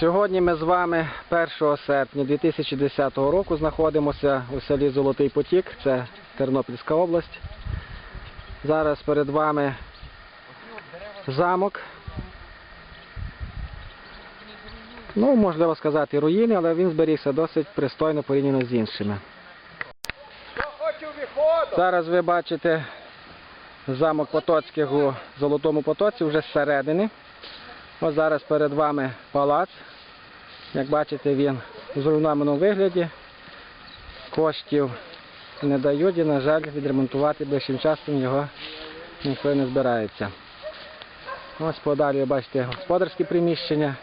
Сьогодні ми з вами 1 серпня 2010 року знаходимося у селі Золотий Потік, це Тернопільська область. Зараз перед вами замок. Ну, можливо сказати, руїни, але він зберігся досить пристойно порівняно з іншими. Зараз ви бачите замок Потоцьких у Золотому Потоці вже зсередини. Ось зараз перед вами палац. Як бачите, він у зруйнованому вигляді. Коштів не дають і, на жаль, відремонтувати ближчим часом його ніхто не збирається. Ось подалі ви бачите господарські приміщення,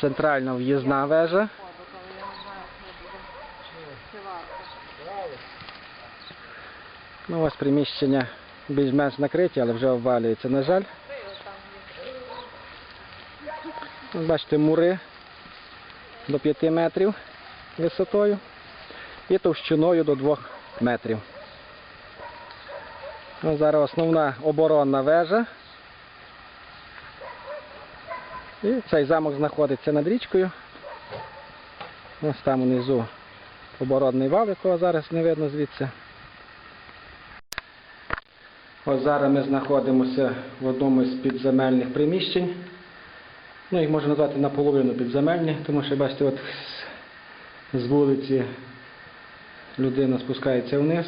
центральна в'їзна вежа. Ну, ось приміщення більш-менш накриті, але вже обвалюється, на жаль. Ось Бачите, мури до 5 метрів висотою і товщиною до 2 метрів. Ось зараз основна оборонна вежа. І цей замок знаходиться над річкою. Ось там внизу оборонний вал, якого зараз не видно звідси. Ось зараз ми знаходимося в одному з підземельних приміщень. Ну, їх можна назвати наполовину підземельні, тому що бачите, от з- вулиці людина спускається вниз.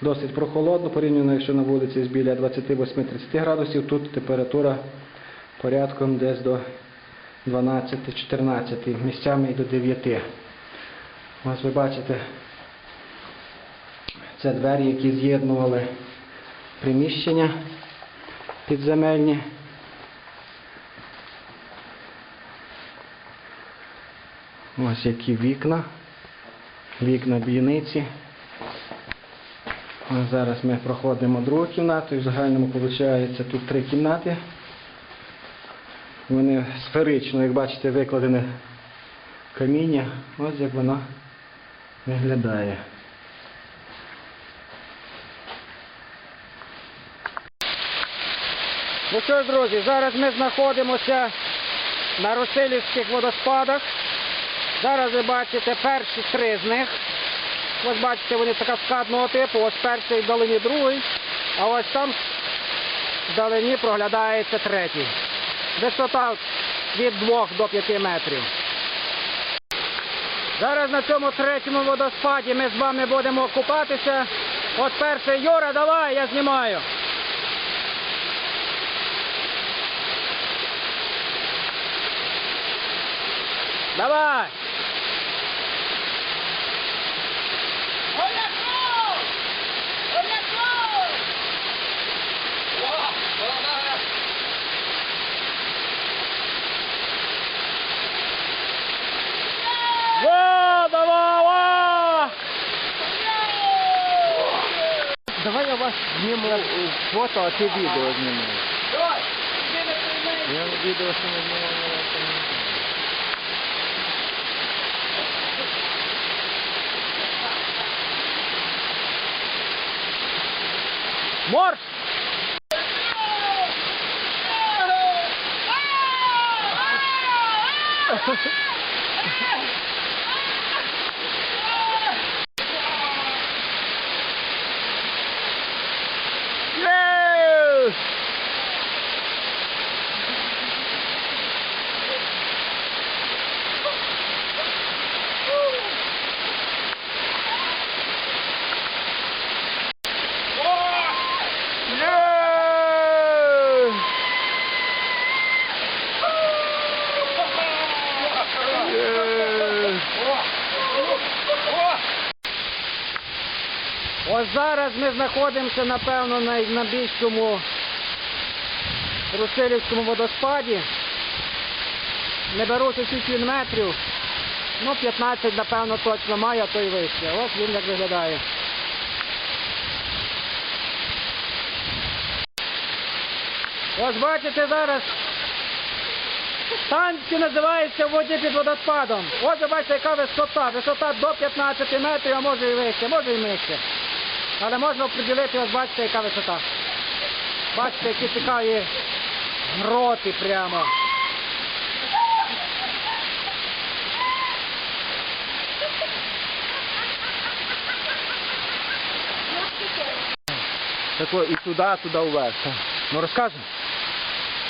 Досить прохолодно, порівняно, якщо на вулиці біля 28-30 градусів, тут температура порядком десь до 12-14, місцями і до 9. Ось ви бачите, це двері, які з'єднували приміщення підземельні. Ось які вікна. Вікна бійниці. Зараз ми проходимо другу кімнату і в загальному виходить тут три кімнати. Вони сферично, як бачите, викладене каміння. Ось як воно виглядає. Ну що ж, друзі, зараз ми знаходимося на Росилівських водоспадах. Зараз ви бачите перші три з них. Ось бачите, вони така складного типу, ось перший вдалині другий, а ось там вдалині проглядається третій. Висота від 2 до 5 метрів. Зараз на цьому третьому водоспаді ми з вами будемо купатися. От перший Юра, давай, я знімаю. Давай! Давай я вас зніму е, фото, а ти відео знімаєш. Я відео ще не знімав на вашому. Морж! Yes! Зараз ми знаходимося, напевно, на найбільшому Русилівському водоспаді. Не скільки він метрів. Ну, 15, напевно, точно має, а то й вище. Ось він як виглядає. Ось бачите зараз. Станція називається в воді під водоспадом. Ось бачите, яка висота. Висота до 15 метрів, а може і вище, може і нижче. Але можна оприділити, ось бачите, яка висота. Бачите, які цікаві гроти прямо. Тако і туди, туди вверх. Ну розкажемо.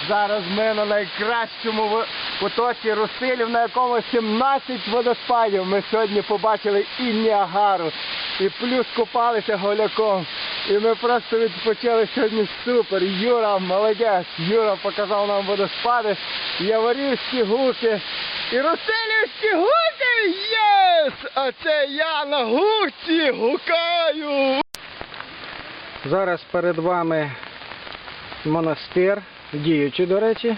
Зараз ми на найкращому потоці Русилів, на якому 17 водоспадів. Ми сьогодні побачили і Ніагару і плюс купалися голяком. І ми просто відпочили сьогодні супер. Юра, молодець. Юра показав нам водоспади, Яворівські гуки і Русилівські гуки! Єс! А це я на гуці гукаю! Зараз перед вами монастир, діючий, до речі.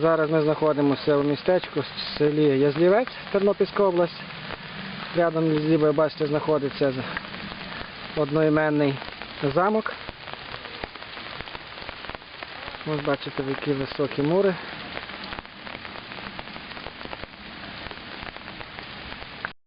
Зараз ми знаходимося у містечку в селі Язлівець, Тернопільська область. Рядом з Язлівою, бачите, знаходиться одноіменний замок. Ось бачите, які високі мури